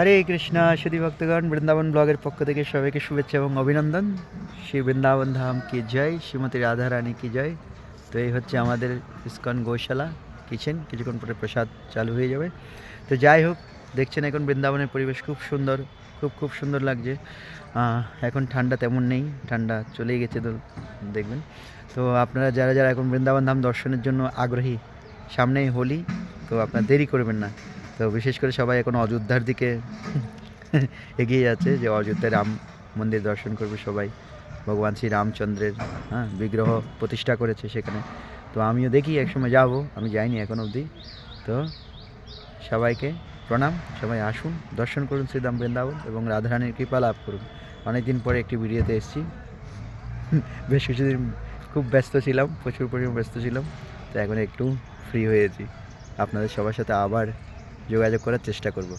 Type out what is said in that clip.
হরে কৃষ্ণা সুধী ভক্তগণ, বৃন্দাবন ব্লগের পক্ষ থেকে সবাইকে শুভেচ্ছা এবং অভিনন্দন। শ্রী বৃন্দাবন ধাম কি জয়? শ্রীমতী রাধা রানী কি জয়? তো এই হচ্ছে আমাদের ইস্কন গৌশালা কিচেন, কিছুক্ষণ পরে প্রসাদ চালু হয়ে যাবে। তো যাই হোক, দেখছেন এখন বৃন্দাবনের পরিবেশ খুব সুন্দর, খুব খুব সুন্দর লাগছে। এখন ঠান্ডা তেমন নেই, ঠান্ডা চলেই গেছে তো দেখবেন। তো আপনারা যারা যারা এখন বৃন্দাবন ধাম দর্শনের জন্য আগ্রহী, সামনেই হোলি, তো আপনারা দেরি করবেন না। তো বিশেষ করে সবাই এখন অযোধ্যার দিকে এগিয়ে যাচ্ছে, যে অযোধ্যায় রাম মন্দির দর্শন করবে সবাই। ভগবান শ্রী রামচন্দ্রের হ্যাঁ বিগ্রহ প্রতিষ্ঠা করেছে সেখানে। তো আমিও দেখি, একসময় যাব, আমি যাইনি এখন অবধি। তো সবাইকে প্রণাম, সবাই আসুন, দর্শন করুন শ্রীরাম বৃন্দাবন এবং রাধারানীর কৃপা লাভ করুন। অনেকদিন পরে একটি ভিডিওতে এসেছি। বেশ কিছুদিন খুব ব্যস্ত ছিলাম, প্রচুর পরিমাণ ব্যস্ত ছিলাম। তো এখন একটু ফ্রি হয়েছি। আপনাদের সবার সাথে আবার যোগাযোগ করার চেষ্টা করব।